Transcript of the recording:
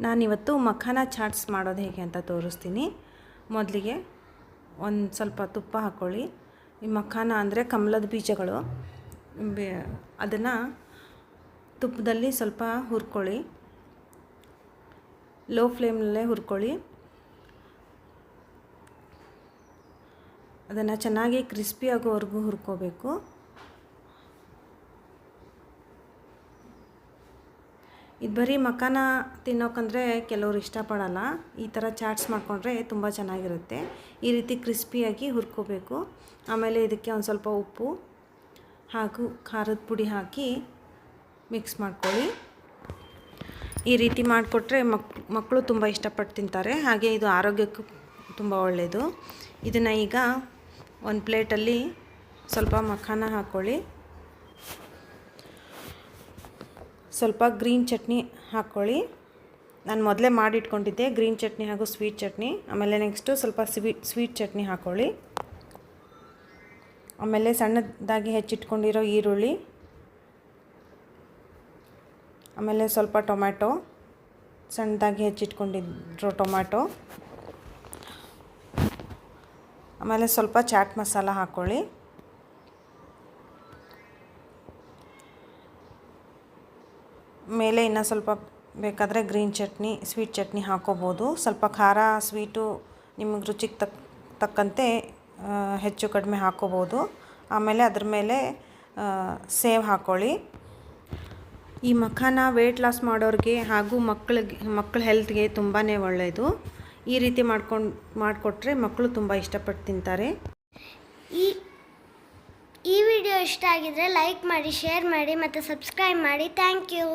ನಾನಿವತ್ತು ಮಖಾನ ಚಾಟ್ಸ್ ಮಾಡೋದು ಹೇಗೆ ಅಂತ ತೋರಿಸ್ತೀನಿ. ಮೊದಲಿಗೆ ಒಂದು ಸ್ವಲ್ಪ ತುಪ್ಪ ಹಾಕ್ಕೊಳ್ಳಿ. ಈ ಮಖಾನ ಅಂದರೆ ಕಮಲದ ಬೀಜಗಳು. ಅದನ್ನು ತುಪ್ಪದಲ್ಲಿ ಸ್ವಲ್ಪ ಹುರ್ಕೊಳ್ಳಿ. ಲೋ ಫ್ಲೇಮ್ನಲ್ಲೇ ಹುರ್ಕೊಳ್ಳಿ. ಅದನ್ನು ಚೆನ್ನಾಗಿ ಕ್ರಿಸ್ಪಿ ಆಗೋವರೆಗೂ ಹುರ್ಕೋಬೇಕು. ಇದು ಬರೀ ಮಖಾನ ತಿನ್ನೋಕಂದರೆ ಕೆಲವರು ಇಷ್ಟಪಡಲ್ಲ. ಈ ಥರ ಚಾಟ್ಸ್ ಮಾಡಿಕೊಂಡ್ರೆ ತುಂಬ ಚೆನ್ನಾಗಿರುತ್ತೆ. ಈ ರೀತಿ ಕ್ರಿಸ್ಪಿಯಾಗಿ ಹುರ್ಕೋಬೇಕು. ಆಮೇಲೆ ಇದಕ್ಕೆ ಒಂದು ಸ್ವಲ್ಪ ಉಪ್ಪು ಹಾಗೂ ಖಾರದ ಪುಡಿ ಹಾಕಿ ಮಿಕ್ಸ್ ಮಾಡ್ಕೊಳ್ಳಿ. ಈ ರೀತಿ ಮಾಡಿಕೊಟ್ರೆ ಮಕ್, ಮಕ್ಕಳು ತುಂಬ ಇಷ್ಟಪಟ್ಟು ತಿಂತಾರೆ. ಹಾಗೆ ಇದು ಆರೋಗ್ಯಕ್ಕೂ ತುಂಬ ಒಳ್ಳೆಯದು ಇದನ್ನು ಈಗ ಒಂದು ಪ್ಲೇಟಲ್ಲಿ ಸ್ವಲ್ಪ ಮಖಾನ ಹಾಕ್ಕೊಳ್ಳಿ ಸ್ವಲ್ಪ ಗ್ರೀನ್ ಚಟ್ನಿ ಹಾಕ್ಕೊಳ್ಳಿ. ನಾನು ಮೊದಲೇ ಮಾಡಿಟ್ಕೊಂಡಿದ್ದೆ, ಗ್ರೀನ್ ಚಟ್ನಿ ಹಾಗೂ ಸ್ವೀಟ್ ಚಟ್ನಿ. ಆಮೇಲೆ ನೆಕ್ಸ್ಟು ಸ್ವಲ್ಪ ಸ್ವೀಟ್ ಸ್ವೀಟ್ ಚಟ್ನಿ ಹಾಕ್ಕೊಳ್ಳಿ. ಆಮೇಲೆ ಸಣ್ಣದಾಗಿ ಹೆಚ್ಚಿಟ್ಕೊಂಡಿರೋ ಈರುಳ್ಳಿ. ಆಮೇಲೆ ಸ್ವಲ್ಪ ಟೊಮ್ಯಾಟೊ. ಸಣ್ಣದಾಗಿ ಹೆಚ್ಚಿಟ್ಕೊಂಡಿರೋ ಟೊಮ್ಯಾಟೊ. ಆಮೇಲೆ ಸ್ವಲ್ಪ ಚಾಟ್ ಮಸಾಲ ಹಾಕ್ಕೊಳ್ಳಿ. ಮೇಲೆ ಇನ್ನು ಸ್ವಲ್ಪ ಬೇಕಾದರೆ ಗ್ರೀನ್ ಚಟ್ನಿ, ಸ್ವೀಟ್ ಚಟ್ನಿ ಹಾಕೋಬೋದು. ಸ್ವಲ್ಪ ಖಾರ, ಸ್ವೀಟು ನಿಮಗೆ ರುಚಿಗೆ ತಕ್ಕ ತಕ್ಕಂತೆ ಹೆಚ್ಚು ಕಡಿಮೆ ಹಾಕೋಬೋದು. ಆಮೇಲೆ ಅದ್ರ ಮೇಲೆ ಸೇವ್ ಹಾಕ್ಕೊಳ್ಳಿ ಈ ಮಖಾನ ವೆಯ್ಟ್ ಲಾಸ್ ಮಾಡೋರಿಗೆ ಹಾಗೂ ಮಕ್ಕಳಿಗೆ ಮಕ್ಕಳ ಹೆಲ್ತ್ಗೆ ತುಂಬಾ ಒಳ್ಳೆಯದು ಈ ರೀತಿ ಮಾಡ್ಕೊಂಡು, ಮಾಡಿಕೊಟ್ರೆ ಮಕ್ಕಳು ತುಂಬ ಇಷ್ಟಪಟ್ಟು ತಿಂತಾರೆ. ಈ ಈ ವಿಡಿಯೋ ಇಷ್ಟ ಆಗಿದ್ರೆ ಲೈಕ್ ಮಾಡಿ ಶೇರ್ ಮಾಡಿ ಮತ್ತು ಸಬ್ಸ್ಕ್ರೈಬ್ ಮಾಡಿ. Thank you